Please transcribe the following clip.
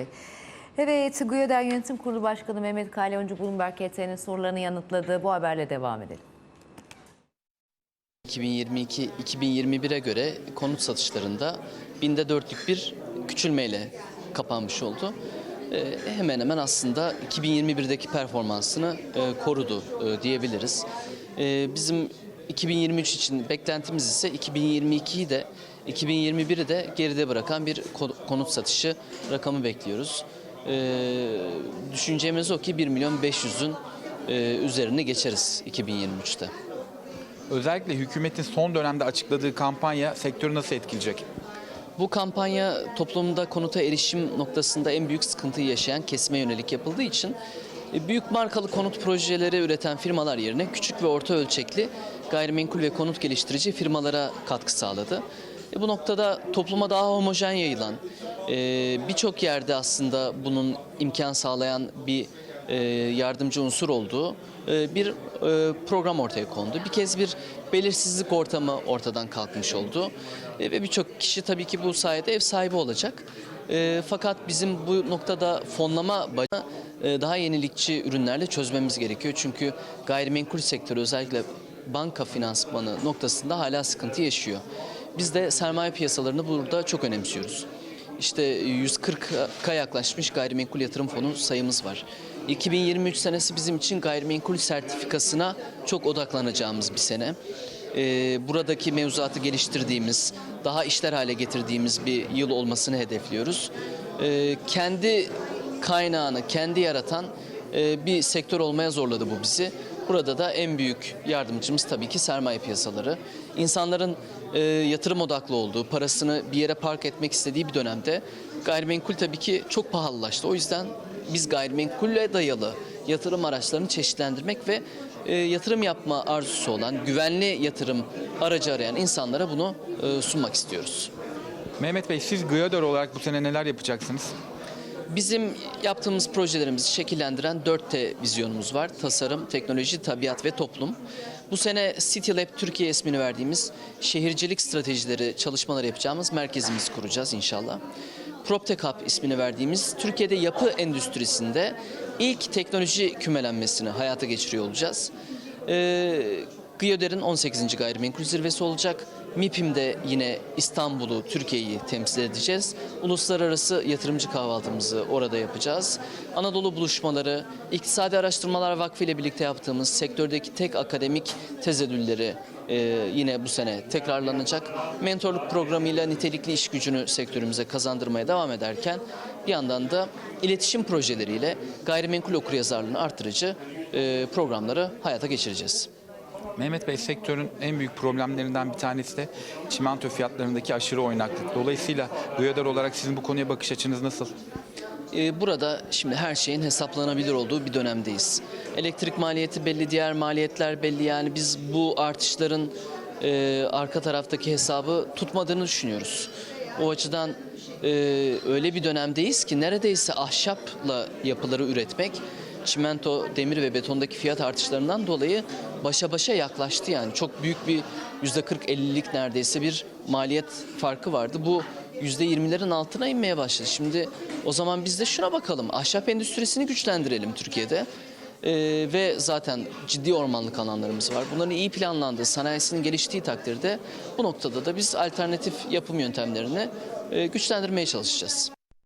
Bey. Evet, GÜYÖDER Yönetim Kurulu Başkanı Mehmet Kalyoncu Bloomberg KT'nin sorularını yanıtladı. Bu haberle devam edelim. 2022-2021'e göre konut satışlarında binde dörtlük bir küçülmeyle kapanmış oldu. Ee, hemen hemen aslında 2021'deki performansını e, korudu e, diyebiliriz. Ee, bizim 2023 için beklentimiz ise 2022'yi de 2021'i de geride bırakan bir konut satışı rakamı bekliyoruz. Ee, düşüncemiz o ki 1 milyon 500'ün e, üzerine geçeriz 2023'te. Özellikle hükümetin son dönemde açıkladığı kampanya sektörü nasıl etkileyecek? Bu kampanya toplumda konuta erişim noktasında en büyük sıkıntıyı yaşayan kesime yönelik yapıldığı için e, büyük markalı konut projeleri üreten firmalar yerine küçük ve orta ölçekli gayrimenkul ve konut geliştirici firmalara katkı sağladı. E, Bu noktada topluma daha homojen yayılan, e, birçok yerde aslında bunun imkan sağlayan bir e, yardımcı unsur olduğu e, bir e, program ortaya kondu. Bir kez bir belirsizlik ortamı ortadan kalkmış oldu. E, Ve birçok kişi tabii ki bu sayede ev sahibi olacak. E, Fakat bizim bu noktada fonlama e, daha yenilikçi ürünlerle çözmemiz gerekiyor. Çünkü gayrimenkul sektörü özellikle banka finansmanı noktasında hala sıkıntı yaşıyor. Biz de sermaye piyasalarını burada çok önemsiyoruz. İşte 140'a yaklaşmış gayrimenkul yatırım fonu sayımız var. 2023 senesi bizim için gayrimenkul sertifikasına çok odaklanacağımız bir sene. Ee, buradaki mevzuatı geliştirdiğimiz, daha işler hale getirdiğimiz bir yıl olmasını hedefliyoruz. Ee, kendi kaynağını kendi yaratan e, bir sektör olmaya zorladı bu bizi. Burada da en büyük yardımcımız tabii ki sermaye piyasaları. İnsanların e, yatırım odaklı olduğu, parasını bir yere park etmek istediği bir dönemde gayrimenkul tabii ki çok pahalılaştı. O yüzden biz gayrimenkulle dayalı yatırım araçlarını çeşitlendirmek ve e, yatırım yapma arzusu olan, güvenli yatırım aracı arayan insanlara bunu e, sunmak istiyoruz. Mehmet Bey siz GYODER olarak bu sene neler yapacaksınız? Bizim yaptığımız projelerimizi şekillendiren 4T vizyonumuz var. Tasarım, teknoloji, tabiat ve toplum. Bu sene City Lab Türkiye ismini verdiğimiz şehircilik stratejileri çalışmaları yapacağımız merkezimizi kuracağız inşallah. PropTech Hub ismini verdiğimiz Türkiye'de yapı endüstrisinde ilk teknoloji kümelenmesini hayata geçiriyor olacağız. Ee, GYODER'in 18. gayrimenkul zirvesi olacak. MİPİM'de yine İstanbul'u, Türkiye'yi temsil edeceğiz. Uluslararası yatırımcı kahvaltımızı orada yapacağız. Anadolu buluşmaları, İktisadi Araştırmalar Vakfı ile birlikte yaptığımız sektördeki tek akademik tez ödülleri e, yine bu sene tekrarlanacak. Mentorluk programıyla nitelikli iş gücünü sektörümüze kazandırmaya devam ederken bir yandan da iletişim projeleriyle gayrimenkul okuryazarlığını artırıcı e, programları hayata geçireceğiz. Mehmet Bey sektörün en büyük problemlerinden bir tanesi de çimento fiyatlarındaki aşırı oynaklık. Dolayısıyla GYODER olarak sizin bu konuya bakış açınız nasıl? Ee, Burada şimdi her şeyin hesaplanabilir olduğu bir dönemdeyiz. Elektrik maliyeti belli, diğer maliyetler belli. Yani biz bu artışların e, arka taraftaki hesabı tutmadığını düşünüyoruz. O açıdan e, öyle bir dönemdeyiz ki neredeyse ahşapla yapıları üretmek çimento, demir ve betondaki fiyat artışlarından dolayı başa başa yaklaştı yani. Çok büyük bir %40-50'lik neredeyse bir maliyet farkı vardı. Bu %20'lerin altına inmeye başladı. Şimdi o zaman biz de şuna bakalım. Ahşap endüstrisini güçlendirelim Türkiye'de. Ee, ve zaten ciddi ormanlık alanlarımız var. Bunların iyi planlandığı, sanayisinin geliştiği takdirde bu noktada da biz alternatif yapım yöntemlerini e, güçlendirmeye çalışacağız.